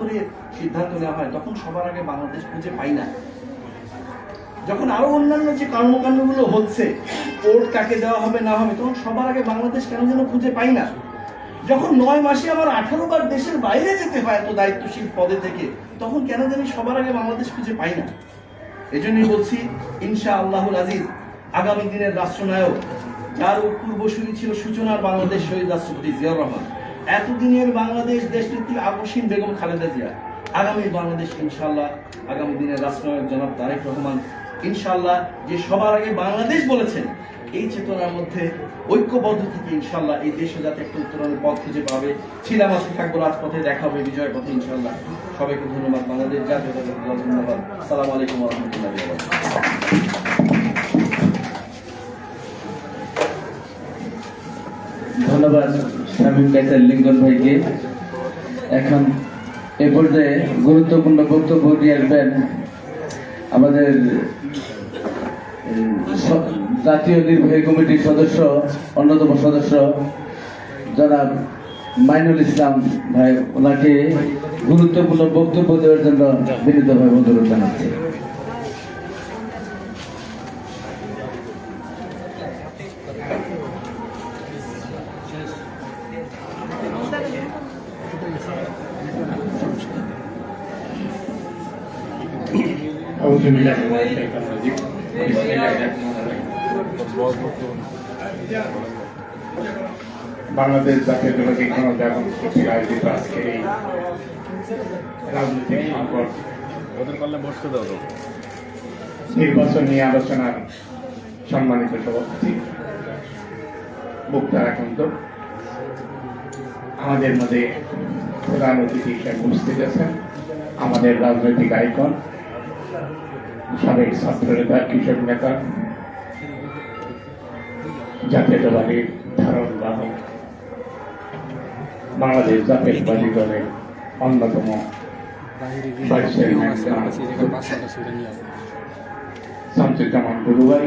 করে সিদ্ধান্ত নেওয়া হয়, তখন সবার আগে বাংলাদেশ খুঁজে পাই না। যখন আরও অন্যান্য যে কর্মকাণ্ডগুলো হচ্ছে, কোর্ট কাকে দেওয়া হবে, না হবে, তখন সবার আগে বাংলাদেশ কেন যেন খুঁজে পাই না? যখন নয় মাসে আমার আঠারো বার দেশের বাইরে যেতে হয় এত দায়িত্বশীল পদে থেকে, তখন কেন জানি সবার আগে বাংলাদেশ খুঁজে পাই না। এই জন্যই বলছি ইনশা আল্লাহুল আজিজ, আগামী দিনের রাষ্ট্রনায়ক, যার পূর্বসূরি ছিল সূচনার বাংলাদেশ শহীদ রাষ্ট্রপতি জিয়াউর রহমান। এতদিনের বাংলাদেশ দেশনেত্রী আকসীন বেগম খালেদা জিয়া? আগামী বাংলাদেশ ইনশাআল্লাহ, আগামী দিনের রাষ্ট্রনায়ক জনাব তারেক রহমান ইনশাআল্লাহ যে সবার আগে বাংলাদেশ বলেছেন, এই চেতনার মধ্যে ঐক্যবদ্ধ থেকে ইনশাআল্লাহ এই দেশে যাতে একটা উত্তরণের পথ খুঁজে পাবে। ছিলাম, আছে, থাকব, রাজপথে দেখা হবে, বিজয়ের পথে ইনশাআল্লাহ। সবাইকে ধন্যবাদ, বাংলাদেশ জাতীয় ধন্যবাদ। সালাম আলাইকুম রহমতুল্লাহ ধন্যবাদ। শামীম কাইসার লিঙ্কন ভাইকে এখন এ পর্যায়ে গুরুত্বপূর্ণ বক্তব্য নিয়ে আসবেন আমাদের জাতীয় নির্বাহী কমিটির সদস্য, অন্যতম সদস্য, জনাব মাইনুল ইসলাম ভাই, ওনাকে গুরুত্বপূর্ণ বক্তব্য দেওয়ার জন্য বিনীতভাবে অনুরোধ জানাচ্ছি। أعوذ بالله من الشيطان الرجيم بسم الله الرحمن الرحيم বাংলাদেশ জাতীয় দলকে ক্ষমতা এবং শক্তির আয়োজিত আজকের এই রাজনৈতিক সংকট ওদের পারলে বসতে দাও তো নির্বাচন নিয়ে আলোচনার সম্মানিত সভাপতি মুক্তার একান্ত আমাদের মধ্যে প্রধান অতিথি হিসেবে উপস্থিত আছেন আমাদের রাজনৈতিক আইকন সাবেক ছাত্র নেতা কৃষক নেতা, জাতীয়তাবাদী ধারণ বাহক, বাংলাদেশ জাতীয়তাবাদী দলের অন্যতম শামসুজ্জামান গুরুবাই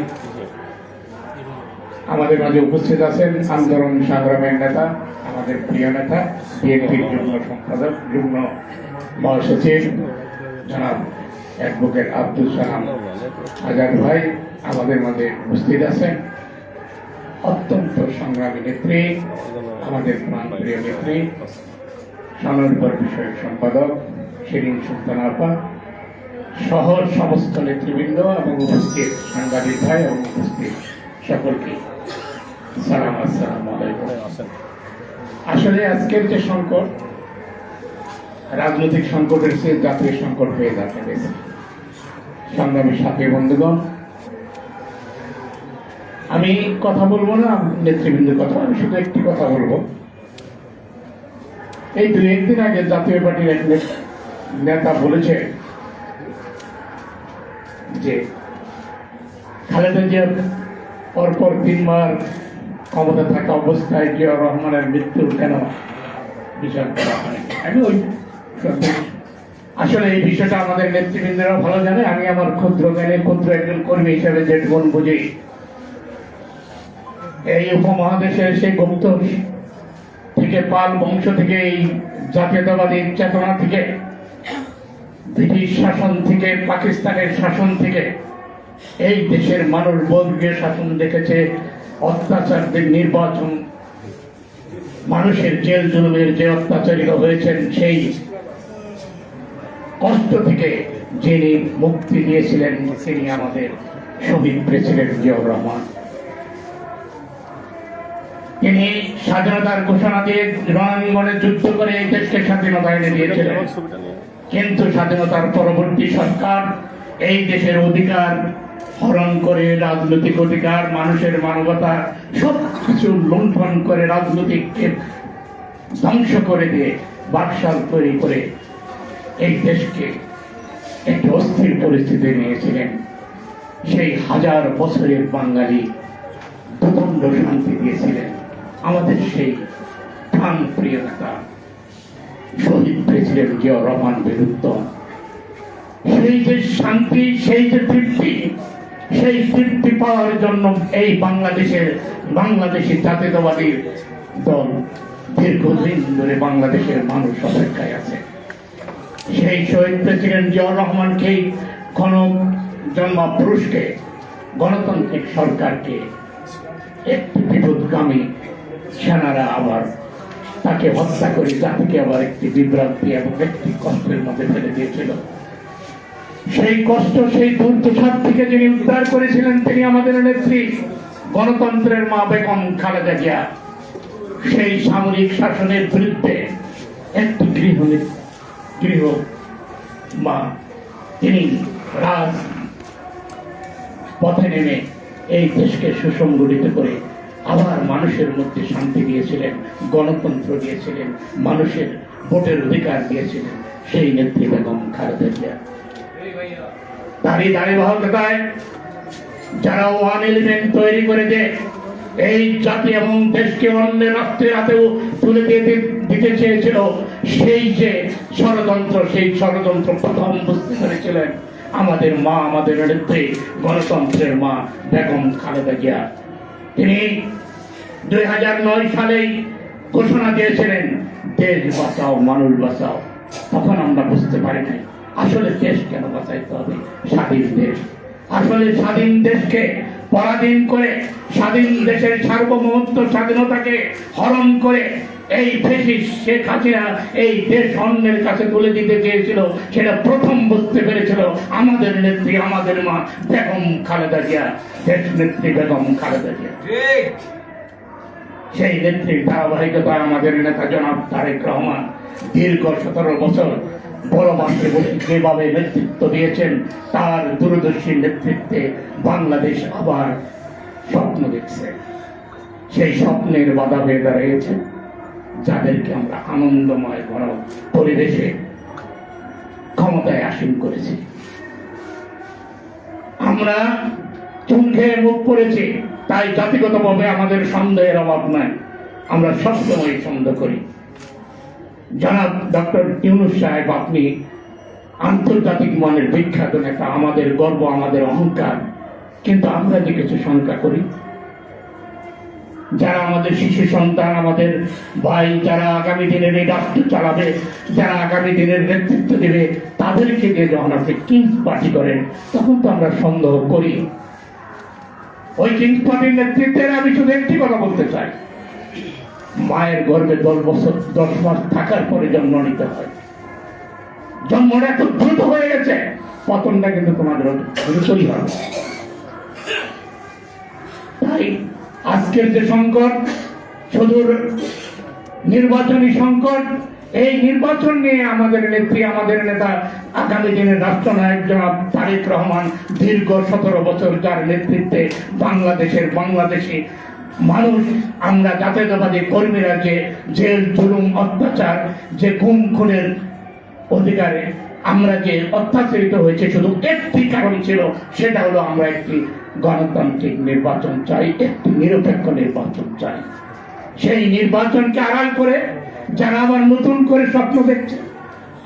আমাদের মাঝে উপস্থিত আছেন আন্দোলন সংগ্রামের নেতা, আমাদের প্রিয় নেতা, বিএনপির যুগ্ম সম্পাদক, যুগ্ম মহাসচিব, জনাব অ্যাডভোকেট আব্দুল সালাম হাজার ভাই আমাদের মাঝে উপস্থিত আছেন। অত্যন্ত সংগ্রামী নেত্রী, আমাদের প্রাণ প্রিয় নেত্রী স্বনির্ভর বিষয়ক সম্পাদক শিরিন সুলতান আপা শহর সমস্ত নেতৃবৃন্দ এবং উপস্থিত সাংবাদিক ভাই এবং উপস্থিত সকলকে। সালাম, আসসালাম আলাইকুম। আসলে আজকের যে সংকট রাজনৈতিক সংকটের চেয়ে জাতীয় সংকট হয়ে গেছে সংগ্রামী সাথী বন্ধুগণ, আমি কথা বলব না, নেতৃবৃন্দের কথা, আমি শুধু একটি কথা বলব। এই দু একদিন আগে জাতীয় পার্টির এক নেতা- বলেছে যে, খালেদা জিয়ার পরপর তিনবার ক্ষমতা থাকা অবস্থায় জিয়া রহমানের মৃত্যুর কেন বিচার করা হয় আমি ওই আসলে এই বিষয়টা আমাদের নেতৃবৃন্দরা ভালো জানে। আমি আমার ক্ষুদ্র জ্ঞানে ক্ষুদ্র একজন কর্মী হিসেবে যেটুকুন বুঝি। এই উপমহাদেশের সেই গুপ্ত থেকে পাল বংশ থেকে, এই জাতীয়তাবাদী চেতনা থেকে, ব্রিটিশ শাসন থেকে, পাকিস্তানের শাসন থেকে, এই দেশের মানুষ বর্গীয় শাসন দেখেছে, অত্যাচারদের নির্বাচন, মানুষের জেল জুলুমের যে অত্যাচারিত হয়েছেন, সেই কষ্ট থেকে যিনি মুক্তি দিয়েছিলেন, তিনি আমাদের শহীদ প্রেসিডেন্ট জিয়াউর রহমান। তিনি স্বাধীনতার ঘোষণা দিয়ে রণাঙ্গনে যুদ্ধ করে এই দেশকে স্বাধীনতা এনে দিয়েছিলেন। কিন্তু স্বাধীনতার পরবর্তী সরকার এই দেশের অধিকার, হরণ করে রাজনৈতিক অধিকার, মানুষের মানবতা সব কিছু লুণ্ঠন করে রাজনৈতিককে ধ্বংস করে দিয়ে বাকশাল তৈরি করে এই দেশকে একটি অস্থির পরিস্থিতি নিয়েছিলেন। সেই হাজার বছরের বাঙালি প্রচণ্ড শান্তি দিয়েছিলেন। আমাদের সেই প্রাণ প্রিয় শহীদ প্রেসিডেন্ট জিয়াউর রহমান বিরুদ্ধ। সেই যে শান্তি, সেই যে তৃপ্তি, সেই তৃপ্তি পাওয়ার জন্য এই বাংলাদেশের বাংলাদেশি জাতীয়তাবাদী দল দীর্ঘদিন ধরে বাংলাদেশের মানুষ অপেক্ষায় আছে। সেই শহীদ প্রেসিডেন্ট জিয়াউর রহমানকেই গণ জন্ম পুরুষকে, গণতান্ত্রিক সরকারকে একটি বিপদগামী সেনারা আবার তাকে হত্যা করে, জাতিকে আবার একটি বিভ্রান্তি এবং একটি কষ্টের মধ্যে ফেলে দিয়েছিল। সেই কষ্ট, সেই দুর্দশার থেকে যিনি উদ্ধার করেছিলেন, তিনি আমাদের নেত্রী, গণতন্ত্রের মা বেগম খালেদা জিয়া। সেই সামরিক শাসনের বিরুদ্ধে একটি গৃহ গৃহ মা, তিনি রাজ পথে নেমে এই দেশকে সুসংগঠিত করে আবার মানুষের মধ্যে শান্তি দিয়েছিলেন, গণতন্ত্র দিয়েছিলেন, মানুষের ভোটের অধিকার দিয়েছিলেন সেই নেত্রী বেগম খালেদা জিয়া। তারই দাঁড়িয়ে বাহকতায় যারা ওয়ান এলিমেন্ট তৈরি করে দেয় এই জাতি এবং দেশকে অন্য রাষ্ট্রের হাতেও তুলে দিয়ে দিতে চেয়েছিল, সেই যে ষড়যন্ত্র, সেই ষড়যন্ত্র প্রথম বুঝতে পেরেছিলেন আমাদের মা, আমাদের নেত্রী, গণতন্ত্রের মা বেগম খালেদা জিয়া। তিনি দুই হাজার নয় সালেই ঘোষণা দিয়েছিলেন, দেশ বাঁচাও, মানুষ বাঁচাও। তখন আমরা বুঝতে পারি নাই, আসলে দেশ কেন বাঁচাইতে হবে? স্বাধীন দেশ। আসলে স্বাধীন দেশকে পরাধীন করে, স্বাধীন দেশের সার্বভৌমত্ব, স্বাধীনতাকে হরণ করে এই ফেসিস শেখ হাসিনা এই দেশ অন্যের কাছে তুলে দিতে চেয়েছিল সেটা প্রথম বুঝতে পেরেছিল। আমাদের নেত্রী আমাদের মা বেগম খালেদা জিয়া দেশ নেত্রী বেগম খালেদা জিয়া। সেই নেত্রীর ধারাবাহিকতা আমাদের নেতা জনাব তারেক রহমান দীর্ঘ সতেরো বছর বড় মাসে যেভাবে নেতৃত্ব দিয়েছেন তার দূরদর্শী নেতৃত্বে বাংলাদেশ আবার স্বপ্ন দেখছে। সেই স্বপ্নের বাধা হয়ে দাঁড়িয়েছে যাদেরকে আমরা আনন্দময় ঘন পরিবেশে ক্ষমতায় আসীন করেছি। আমরা চুমখে মুখ পড়েছি তাই জাতিগতভাবে আমাদের সন্দেহের অভাব নাই। আমরা সবসময় সন্দেহ করি। জনাব ডক্টর ইউনুস সাহেব, আপনি আন্তর্জাতিক মানের বিখ্যাত নেতা, আমাদের গর্ব, আমাদের অহংকার, কিন্তু আমরা যে কিছু শঙ্কা করি যারা আমাদের শিশু সন্তান, আমাদের ভাই যারা আগামী দিনের এই রাষ্ট্র চালাবে, যারা আগামী দিনের নেতৃত্ব দেবে, তাদেরকে দিয়ে যখন আপনি কিংস পার্টি করেন, তখন তো আমরা সন্দেহ করি। ওই কিংস পার্টির নেতৃত্বের আমি শুধু একটি কথা বলতে চাই। মায়ের গর্ভে দশ বছর, দশ মাস থাকার পরে জন্ম নিতে হয়। জন্মটা এত দ্রুত হয়ে গেছে। পতনটা কিন্তু তোমাদের আজকের যে সংকট, সুদূর নির্বাচনী সংকট, এই নির্বাচন নিয়ে আমাদের নেত্রী, আমাদের নেতা আগামী দিনের রাষ্ট্রনায়ক জনাব তারেক রহমান দীর্ঘ সতেরো বছর যার নেতৃত্বে বাংলাদেশের বাংলাদেশি মানুষ, আমরা জাতীয়তাবাদী কর্মীরা যে জেল, জুলুম, অত্যাচার, যে গুম, খুনের অধিকারে আমরা যে অত্যাচারিত হয়েছে, শুধু একটি কারণ ছিল, সেটা হলো আমরা একটি গণতান্ত্রিক নির্বাচন চাই, একটি নিরপেক্ষ নির্বাচন চাই। সেই নির্বাচনকে আড়াল করে যারা আবার নতুন করে স্বপ্ন দেখছে,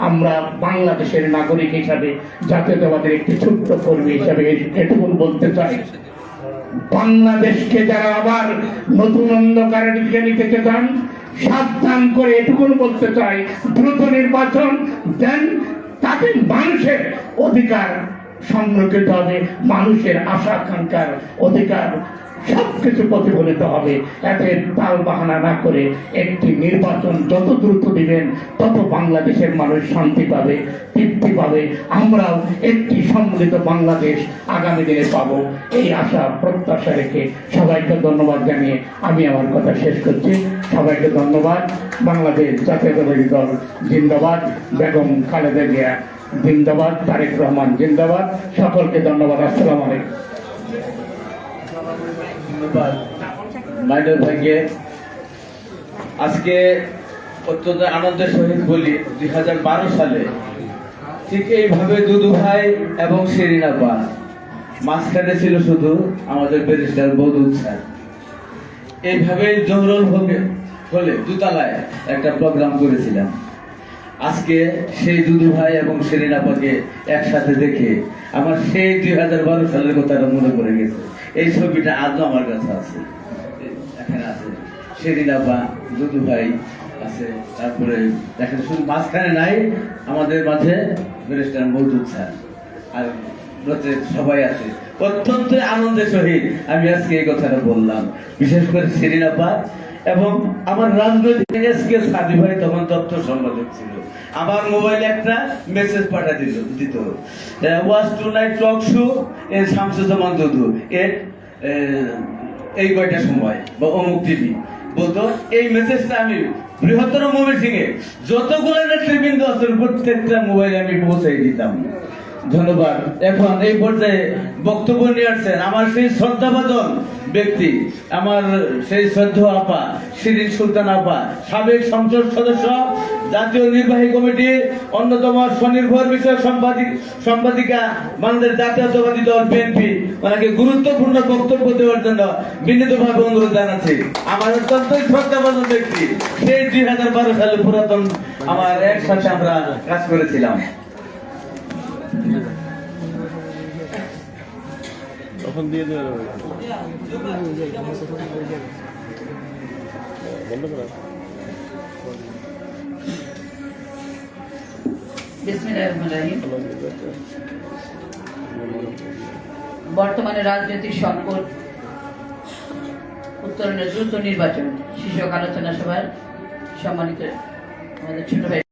আমরা বাংলাদেশের নাগরিক হিসাবে, জাতীয়তাবাদের একটি ছোট্ট কর্মী হিসাবে এটুকুন বলতে চাই। বাংলাদেশকে যারা আবার নতুন অন্ধকারের দিকে নিতে চান সাবধান করে এটুকুন বলতে চাই, দ্রুত নির্বাচন, দেন তাতে মানুষের অধিকার সংরক্ষিত হবে মানুষের আশা, আকাঙ্ক্ষার অধিকার সবকিছু প্রতিফলিত হবে। এতে তাল বাহানা না করে একটি নির্বাচন যত দ্রুত দিবেন, তত বাংলাদেশের মানুষ শান্তি পাবে, তৃপ্তি পাবে। আমরাও একটি সম্মিলিত বাংলাদেশ আগামী দিনে পাবো। এই আশা, প্রত্যাশা রেখে সবাইকে ধন্যবাদ জানিয়ে আমি আমার কথা শেষ করছি। সবাইকে ধন্যবাদ। বাংলাদেশ জাতীয়তাবাদী দল জিন্দাবাদ। বেগম খালেদা জিয়া জিন্দাবাদ, তারেক রহমান জিন্দাবাদ। সকলকে ধন্যবাদ, আসসালামু আলাইকুম। ধন্যবাদ। ভাইকে আজকে অত্যন্ত আনন্দের সহিত বলি, দুই সালে ঠিক এইভাবে দুদু ভাই এবং শেরিনা পা মাঝখানে ছিল শুধু আমাদের ব্যারিস্টার বদুল স্যার। এইভাবে জহরল হবে হলে দুতলায় একটা প্রোগ্রাম করেছিলাম আজকে সেই দুদু ভাই এবং শেরিনাপাকে একসাথে দেখে আমার সেই দুই হাজার বারো সালের কথাটা মনে পড়ে গেছে। এই ছবিটা আজও আমার কাছে আছে। এখানে আছে শেরিনাপা দুদু ভাই আছে, তারপরে দেখেন শুধু মাঝখানে নাই, আমাদের মাঝে ব্যারিস্টার মৌজুদ স্যার আর সবাই আছে। অত্যন্ত আনন্দের সহিত আমি আজকে এই কথাটা বললাম। বিশেষ করে সিরিনাপা এবং আমার রাজনৈতিক এসকে সাদি ভাই তখন তথ্য সম্পাদক ছিল। আমার মোবাইলে একটা মেসেজ পাঠা দিল, দিত। ওয়াজ টু নাইট টক শো এ, শামসুজ্জামান দুদু এর এই কয়টা সময়, বা অমুক টিভি বলতো, এই মেসেজটা আমি বৃহত্তর মোবাইল সিংয়ে যতগুলো নেতৃবৃন্দ আছে প্রত্যেকটা মোবাইলে আমি পৌঁছাই দিতাম। ধন্যবাদ। এখন এই পর্যায়ে বক্তব্য নিয়ে আসছেন আমার সেই শ্রদ্ধাভাজন ব্যক্তি, আমার সেই শ্রদ্ধ আপা শিরিন সুলতান আপা, সাবেক সংসদ সদস্য, জাতীয় নির্বাহী কমিটির অন্যতম স্বনির্ভর বিষয়ক সাংবাদিক সাংবাদিকা বাংলাদেশ জাতীয়তাবাদী দল বিএনপি। ওনাকে গুরুত্বপূর্ণ বক্তব্য দেওয়ার জন্য বিনীতভাবে অনুরোধ জানাচ্ছি। আমার অত্যন্ত শ্রদ্ধাভাজন ব্যক্তি, সেই দুই হাজার বারো সালে পুরাতন আমার একসাথে আমরা কাজ করেছিলাম। তখন দিয়ে দেবে বন্ধ। বর্তমানে রাজনৈতিক সংকট, উত্তরণের দ্রুত নির্বাচন, শীর্ষক আলোচনা সভার সম্মানিত আমাদের ছোট ভাই